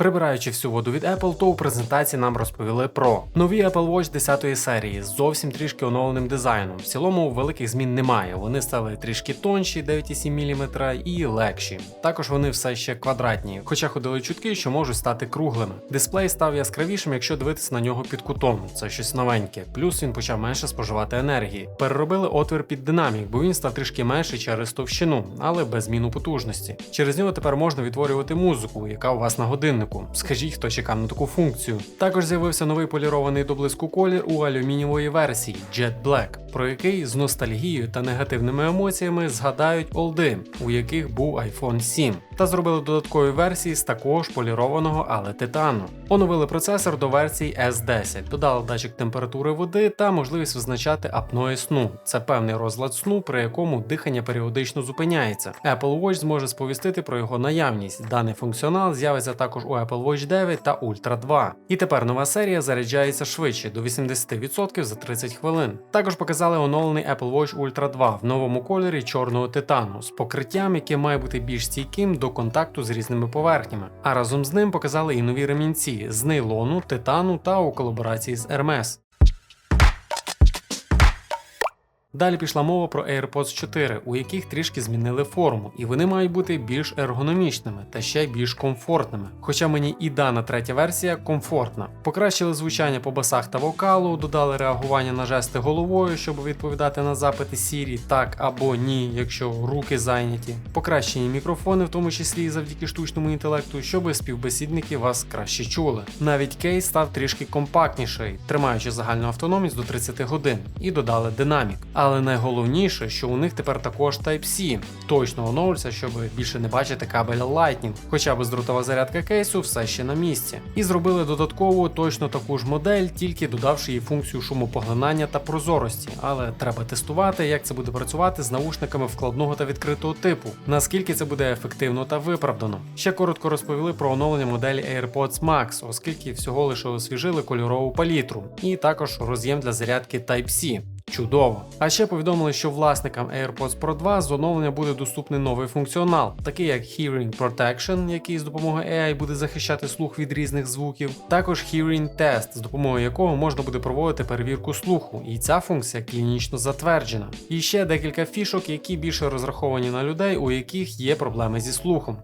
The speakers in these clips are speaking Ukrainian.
Прибираючи всю воду від Apple, то у презентації нам розповіли про нові Apple Watch 10 серії з зовсім трішки оновленим дизайном. В цілому великих змін немає. Вони стали трішки тонші, 9,7 мм і легші. Також вони все ще квадратні, хоча ходили чутки, що можуть стати круглими. Дисплей став яскравішим, якщо дивитися на нього під кутом. Це щось новеньке. Плюс він почав менше споживати енергії. Переробили отвір під динамік, бо він став трішки менший через товщину, але без зміну потужності. Через нього тепер можна відтворювати музику, яка у вас на годиннику. Скажіть, хто чекав на таку функцію. Також з'явився новий полірований до блиску колір у алюмінієвої версії Jet Black, про який з ностальгією та негативними емоціями згадають олди, у яких був iPhone 7, та зробили додаткові версії з такого ж полірованого, але титану. Оновили процесор до версії S10, додали датчик температури води та можливість визначати апної сну. Це певний розлад сну, при якому дихання періодично зупиняється. Apple Watch зможе сповістити про його наявність. Даний функціонал з'явиться також у Apple Watch 9 та Ultra 2. І тепер нова серія заряджається швидше до 80% за 30 хвилин. Також показали оновлений Apple Watch Ultra 2 в новому кольорі чорного титану з покриттям, яке має бути більш стійким до контакту з різними поверхнями. А разом з ним показали і нові ремінці з нейлону, титану та у колаборації з Hermes. Далі пішла мова про AirPods 4, у яких трішки змінили форму, і вони мають бути більш ергономічними та ще більш комфортними. Хоча мені і дана третя версія комфортна. Покращили звучання по басах та вокалу, додали реагування на жести головою, щоб відповідати на запити Siri так або ні, якщо руки зайняті. Покращені мікрофони, в тому числі і завдяки штучному інтелекту, щоб співбесідники вас краще чули. Навіть кейс став трішки компактніший, тримаючи загальну автономність до 30 годин, і додали динамік. Але найголовніше, що у них тепер також Type-C. Точно оновлюється, щоб більше не бачити кабеля Lightning, хоча бездротова зарядка кейсу все ще на місці. І зробили додаткову точно таку ж модель, тільки додавши їй функцію шумопоглинання та прозорості. Але треба тестувати, як це буде працювати з наушниками вкладного та відкритого типу, наскільки це буде ефективно та виправдано. Ще коротко розповіли про оновлення моделі AirPods Max, оскільки всього лише освіжили кольорову палітру, і також роз'єм для зарядки Type-C. Чудово! А ще повідомили, що власникам AirPods Pro 2 з оновлення буде доступний новий функціонал, такий як Hearing Protection, який з допомогою AI буде захищати слух від різних звуків, також Hearing Test, з допомогою якого можна буде проводити перевірку слуху, і ця функція клінічно затверджена. І ще декілька фішок, які більше розраховані на людей, у яких є проблеми зі слухом.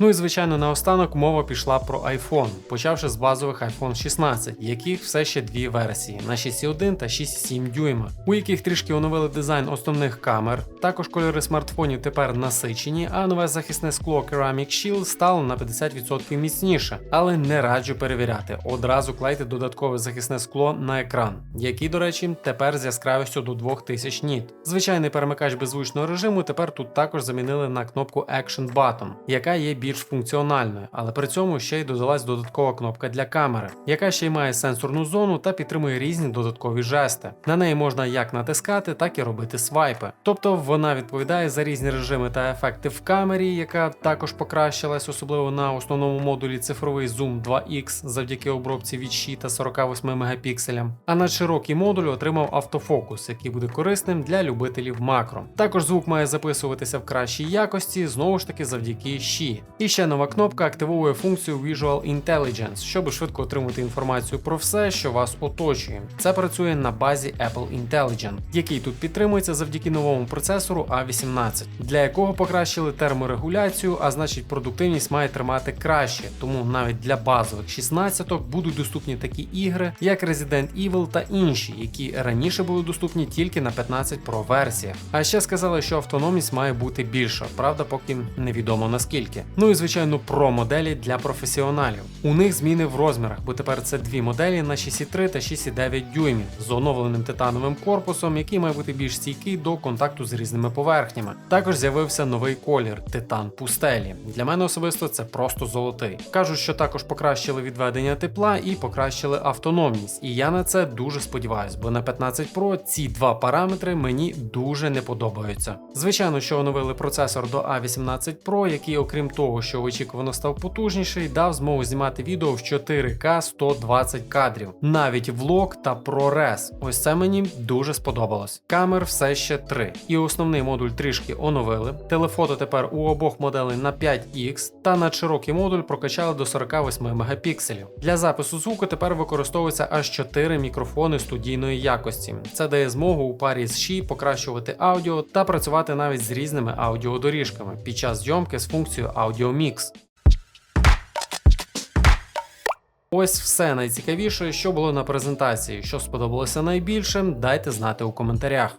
Ну і звичайно, наостанок мова пішла про iPhone, почавши з базових iPhone 16, яких все ще дві версії на 6,1 та 6,7 дюйма, у яких трішки оновили дизайн основних камер. Також кольори смартфонів тепер насичені, а нове захисне скло Ceramic Shield стало на 50% міцніше, але не раджу перевіряти. Одразу клейте додаткове захисне скло на екран, який, до речі, тепер з яскравістю до 2000 ніт. Звичайний перемикач беззвучного режиму тепер тут також замінили на кнопку Action Button, яка є більш функціональною, але при цьому ще й додалась додаткова кнопка для камери, яка ще й має сенсорну зону та підтримує різні додаткові жести. На неї можна як натискати, так і робити свайпи. Тобто вона відповідає за різні режими та ефекти в камері, яка також покращилась, особливо на основному модулі цифровий Zoom 2X завдяки обробці від 6 та 48 мегапікселям. А на широкий модуль отримав автофокус, який буде корисним для любителів макро. Також звук має записуватися в кращій якості, знову ж таки завдяки Ші. І ще нова кнопка активує функцію Visual Intelligence, щоб швидко отримати інформацію про все, що вас оточує. Це працює на базі Apple Intelligent, який тут підтримується завдяки новому процесору A18, для якого покращили терморегуляцію, а значить продуктивність має тримати краще. Тому навіть для базових 16 будуть доступні такі ігри, як Resident Evil та інші, які раніше були доступні тільки на 15 Pro версіях. А ще сказали, що автономність має бути більша, правда, поки невідомо наскільки. Ну і звичайно про моделі для професіоналів. У них зміни в розмірах, бо тепер це дві моделі на 6,3 та 6,9 дюймів з оновленим титановим корпусом, який має бути більш стійкий до контакту з різними поверхнями. Також з'явився новий колір титан пустелі. Для мене особисто це просто золотий. Кажуть, що також покращили відведення тепла і покращили автономність. І я на це дуже сподіваюсь, бо на 15 Pro ці два параметри мені дуже не подобаються. Звичайно, що оновили процесор до A18 Pro, який, окрім того, того, що очікувано став потужніший, дав змогу знімати відео в 4К 120 кадрів, навіть влог та ProRes. Ось це мені дуже сподобалось. Камер все ще 3. І основний модуль трішки оновили. Телефото тепер у обох моделей на 5X, та на широкий модуль прокачали до 48 мегапікселів. Для запису звуку тепер використовується аж 4 мікрофони студійної якості. Це дає змогу у парі з Qi покращувати аудіо та працювати навіть з різними аудіодоріжками під час зйомки з функцією Audio Mix. Ось все найцікавіше, що було на презентації. Що сподобалося найбільше, дайте знати у коментарях.